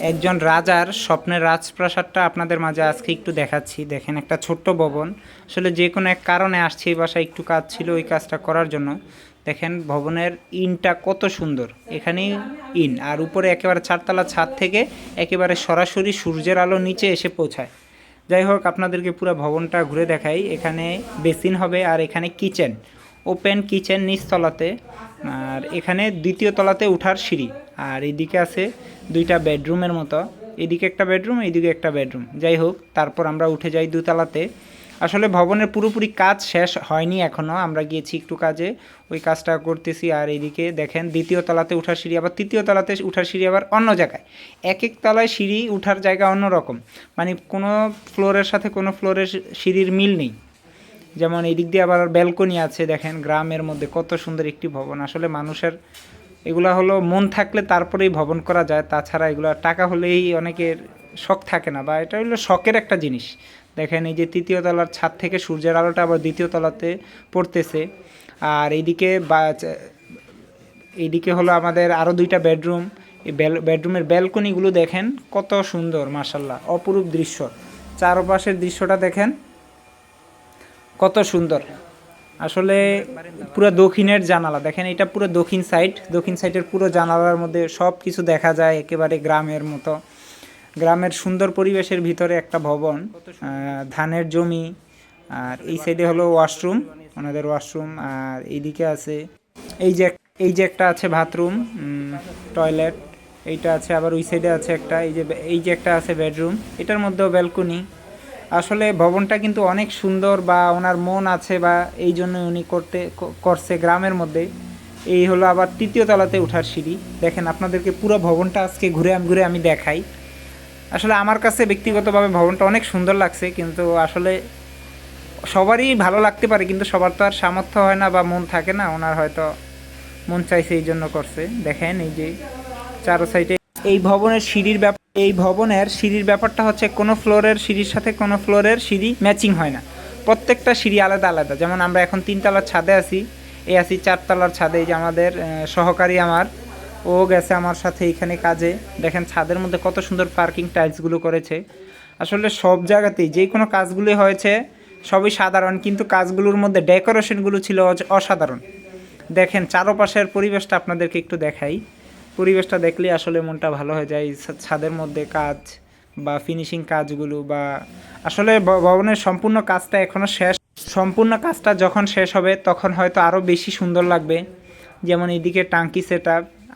একজন রাজার স্বপ্নের রাজপ্রাসাদটা আপনাদের মাঝে আজকে একটু দেখাচ্ছি। দেখেন, একটা ছোট্ট ভবন। আসলে যে কোনো এক কারণে আসছে এই বাসায় একটু কাজ ছিল ওই কাজটা করার জন্য। দেখেন, ভবনের ইনটা কত সুন্দর। এখানেই ইন। আর উপরে একেবারে চারতলা ছাদ থেকে একেবারে সরাসরি সূর্যের আলো নিচে এসে পৌঁছায়। যাই হোক, আপনাদেরকে পুরো ভবনটা ঘুরে দেখাই। এখানে বেসিন হবে আর এখানে কিচেন। ওপেন কিচেন নিচতলাতে আর এখানে দ্বিতীয় তলাতে উঠার সিঁড়ি। আর এদিকে আছে দুইটা বেডরুমের মতো। এদিকে একটা বেডরুম এইদিকে একটা বেডরুম। যাই হোক, তারপর আমরা উঠে যাই দুতলাতে। আসলে ভবনের পুরোপুরি কাজ শেষ হয়নি এখনও আমরা গিয়েছি একটু কাজে। ওই কাজটা করতেছি। আর এইদিকে দেখেন, দ্বিতীয় তলাতে উঠার সিঁড়ি, আবার তৃতীয় তলাতে উঠার সিঁড়ি আবার অন্য জায়গায়। এক এক তলায় সিঁড়ি উঠার জায়গা অন্যরকম। মানে কোনো ফ্লোরের সাথে কোনো ফ্লোরের সিঁড়ির মিল নেই। যেমন এই দিক দিয়ে আবার ব্যালকনি আছে, দেখেন গ্রামের মধ্যে কত সুন্দর একটি ভবন। আসলে মানুষের এগুলা হলো মন থাকলে তারপরেই ভবন করা যায়, তাছাড়া এগুলো টাকা হলেই অনেকের শখ থাকে না, বা এটা হলো শখের একটা জিনিস। দেখেন এই যে তৃতীয় তলার ছাদ থেকে সূর্যের আলোটা আবার দ্বিতীয় তলাতে পড়তেছে। আর এইদিকে বা এইদিকে হলো আমাদের আরও দুইটা বেডরুম। এই বেডরুমের ব্যালকনিগুলো দেখেন কত সুন্দর মাসাল্লাহ অপরূপ দৃশ্য। চারপাশের দৃশ্যটা দেখেন কত সুন্দর। আসলে পুরো দক্ষিণের জানালা, দেখেন এটা পুরো দক্ষিণ সাইড দক্ষিণ সাইডের পুরো জানালার মধ্যে সব কিছু দেখা যায় একেবারে গ্রামের মতো। গ্রামের সুন্দর পরিবেশের ভিতরে একটা ভবন ধানের জমি, আর এই সাইডে হলো ওয়াশরুম ওনাদের ওয়াশরুম আর এইদিকে আছে, এই যে এই যে একটা আছে বাথরুম টয়লেট এইটা আছে, আবার ওই সাইডে আছে একটা, এই যে এই যে একটা আছে বেডরুম এটার মধ্যেও ব্যালকনি আসলে ভবনটা কিন্তু অনেক সুন্দর বা ওনার মন আছে বা এই জন্য উনি করতে করছে গ্রামের মধ্যে। এই হলো আবার তৃতীয় তলাতে ওঠার সিঁড়ি। দেখেন আপনাদেরকে পুরো ভবনটা আজকে ঘুরে আমি ঘুরে আমি দেখাই। আসলে আমার কাছে ব্যক্তিগতভাবে ভবনটা অনেক সুন্দর লাগছে, কিন্তু আসলে সবারই ভালো লাগতে পারে, কিন্তু সবার তো আর সামর্থ্য হয় না বা মন থাকে না। ওনার হয়তো মন চাইছে এই জন্য করছে। দেখেন এই যে চারো সাইডে এই ভবনের সিঁড়ির ব্যাপার এই ভবনের সিঁড়ির ব্যাপারটা হচ্ছে কোনো ফ্লোরের সিঁড়ির সাথে কোনো ফ্লোরের সিঁড়ি ম্যাচিং হয় না। প্রত্যেকটা সিঁড়ি আলাদা আলাদা। যেমন আমরা এখন তিনতলার ছাদে আছি, এই আছি চারতলার ছাদে যে আমাদের সহকারী আমার, ও গেছে আমার সাথে এখানে কাজে। দেখেন ছাদের মধ্যে কত সুন্দর পার্কিং টাইলসগুলো করেছে। আসলে সব জায়গাতেই যে কোনো কাজগুলি হয়েছে, সবই সাধারণ, কিন্তু কাজগুলোর মধ্যে ডেকোরেশনগুলো ছিল অসাধারণ। দেখেন চারপাশের পরিবেশটা আপনাদেরকে একটু দেখাই। পরিবেশটা দেখলে আসলে মনটা ভালো হয়ে যায়। ছাদের মধ্যে কাজ বা ফিনিশিং কাজগুলো বা আসলে ভবনের সম্পূর্ণ কাজটা এখনও শেষ। সম্পূর্ণ কাজটা যখন শেষ হবে, তখন হয়তো আরও বেশি সুন্দর লাগবে। যেমন এদিকে টাঙ্কি সেট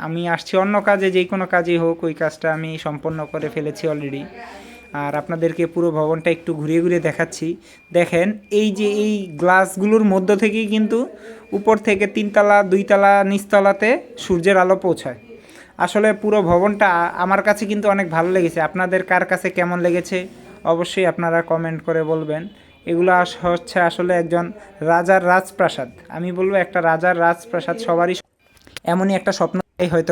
আমি আসছি অন্য কাজে, যে কোনো কাজেই হোক, ওই কাজটা আমি সম্পন্ন করে ফেলেছি অলরেডি আর আপনাদেরকে পুরো ভবনটা একটু ঘুরিয়ে ঘুরিয়ে দেখাচ্ছি। দেখেন, এই যে এই গ্লাসগুলোর মধ্য থেকেই কিন্তু উপর থেকে তিনতলা, দুইতলা, নিচতলাতে সূর্যের আলো পৌঁছায়। আসলে পুরো ভবনটা আমার কাছে কিন্তু অনেক ভালো লেগেছে। আপনাদের কার কাছে কেমন লেগেছে অবশ্যই আপনারা কমেন্ট করে বলবেন। এগুলো হচ্ছে আসলে একজন রাজার রাজপ্রাসাদ। আমি বলব একটা রাজার রাজপ্রাসাদ সবারই এমনই একটা স্বপ্ন হয়তো